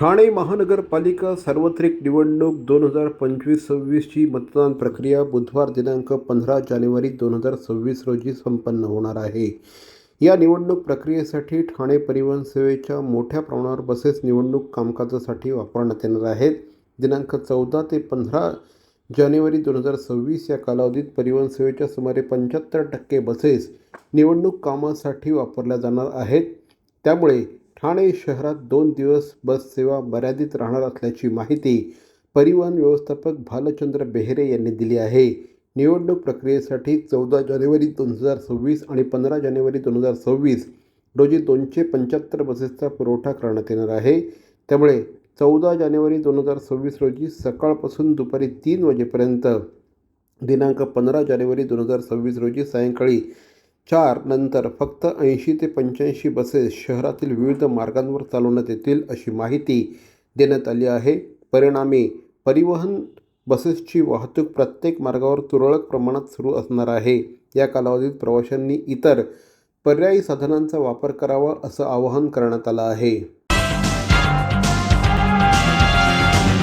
ठाणे महानगरपालिका सार्वत्रिक निवडणूक दोन हजार पंचवीस सव्वीसची मतदान प्रक्रिया बुधवार दिनांक पंधरा जानेवारी दोन हजार सव्वीस रोजी संपन्न होणार आहे. या निवडणूक प्रक्रियेसाठी ठाणे परिवहन सेवेच्या मोठ्या प्रमाणावर बसेस निवडणूक कामकाजासाठी वापरण्यात येणार आहेत. दिनांक चौदा ते पंधरा जानेवारी दोन हजार सव्वीस या कालावधीत परिवहन सेवेच्या सुमारे पंच्याहत्तर टक्के बसेस निवडणूक कामासाठी वापरल्या जाणार आहेत. त्यामुळे ठाणे शहरात दोन दिवस बस सेवा मर्यादित राहणार असल्याची माहिती परिवहन व्यवस्थापक भालचंद्र बेहरे यांनी दिली आहे. निवडणूक प्रक्रियेसाठी चौदा जानेवारी दोन हजार सव्वीस आणि पंधरा जानेवारी दोन हजार सव्वीस रोजी दोनशे पंच्याहत्तर बसेसचा पुरवठा करण्यात येणार आहे. त्यामुळे चौदा जानेवारी दोन हजार सव्वीस रोजी सकाळपासून दुपारी तीन वाजेपर्यंत दिनांक पंधरा जानेवारी दोन हजार सव्वीस रोजी सायंकाळी चार नंतर फक्त ऐंशी ते पंच्याऐंशी बसेस शहरातील विविध मार्गांवर चालवण्यात येतील अशी माहिती देण्यात आली आहे. परिणामी परिवहन बसेसची वाहतूक प्रत्येक मार्गावर तुरळक प्रमाणात सुरू असणार आहे. या कालावधीत प्रवाशांनी इतर पर्यायी साधनांचा वापर करावा असं आवाहन करण्यात आलं आहे.